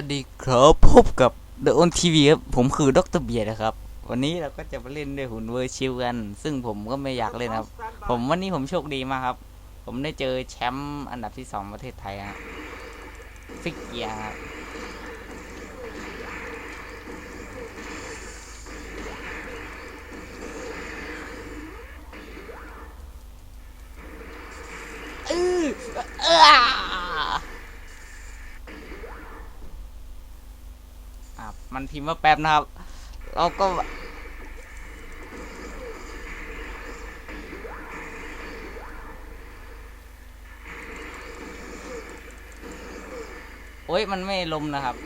สวัสดีครับพบกับ The On TV ครับผมคือดรเบียร์นะครับ วันนี้เราก็จะมาเล่นด้วยหุ่นเวอร์ชิวกัน ซึ่งผมก็ไม่อยากเล่นครับ ผมวันนี้ผมโชคดีมากครับ ผมได้เจอแชมป์อันดับที่สองประเทศไทยฮะฟิกเกียครับเออเอออะ มันพิมพ์ว่าแป๊บนะครับ เราก็โอ้ย มันไม่ลมนะครับ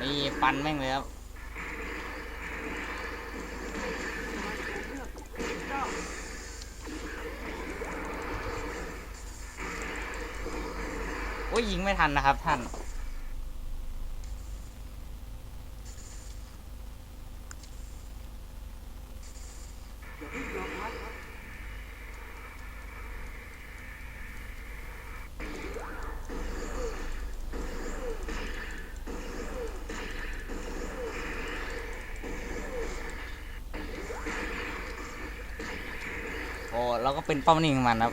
นี่ ปันแม่งเลยครับ โอ้ยยิงไม่ทันนะครับท่าน โอ้เราก็เป็นเป้านิ่งของมันครับ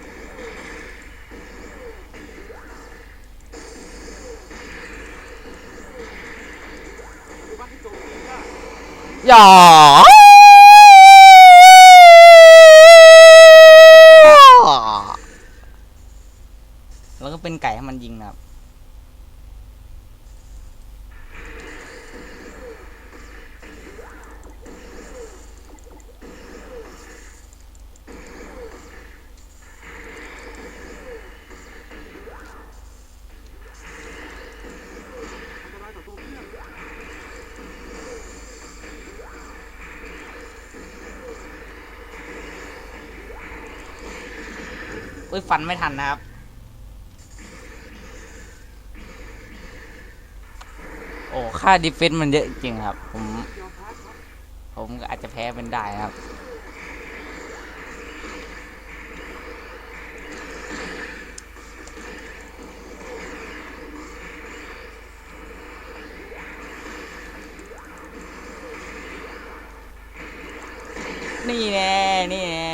อย่าแล้วก็เป็นไก่ให้มันยิงนะครับ อุ้ยฟันไม่ทันนะครับ โอ้ค่าดิฟเฟนซ์มันเยอะจริงครับ ผม ผมก็อาจจะแพ้เป็นได้ครับนี่แน่นี่แน่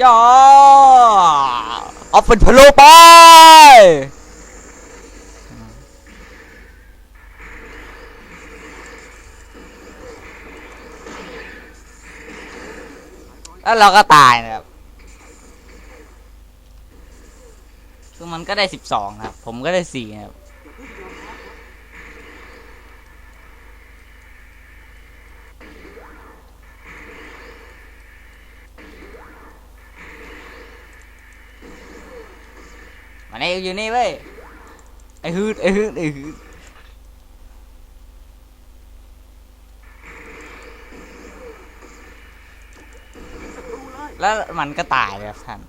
ย่าเอาเป็นพโล้ไปแล้วเราก็ตายนะครับ คือมันก็ได้สิบสองครับ ผมก็ได้สี่ครับ มานี่อยู่นี่เว้ยไอ้ฮืดไอ้ฮืดไอ้ฮืดแล้วมันก็ตายเลยครับท่าน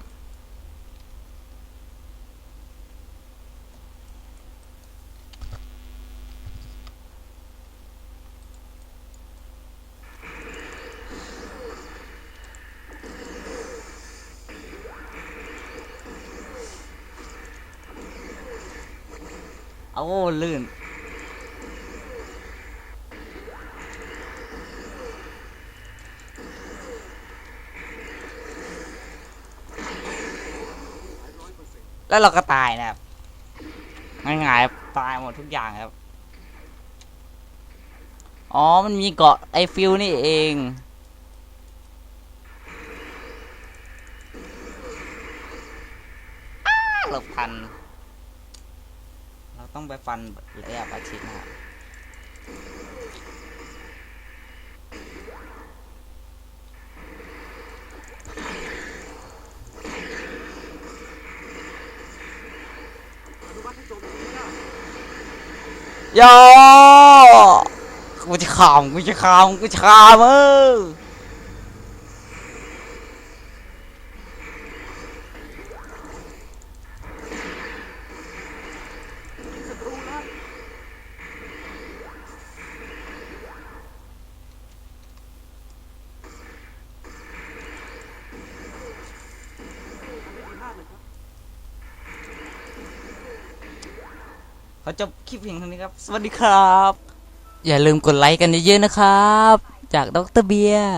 เอาลื่น แล้วเราก็ตายนะครับง่ายๆตายหมดทุกอย่างครับ อ๋อ มันมีเกาะไอฟิลนี่เองหลบทัน ต้องไปฟันระยะประชิดนะครับย่กูจะขามกูจะขามกูจะขามเออ ขอจบคลิปเพียงเท่านี้ครับ สวัสดีครับ อย่าลืมกดไลค์กันเยอะๆนะครับ จากดรเบียร์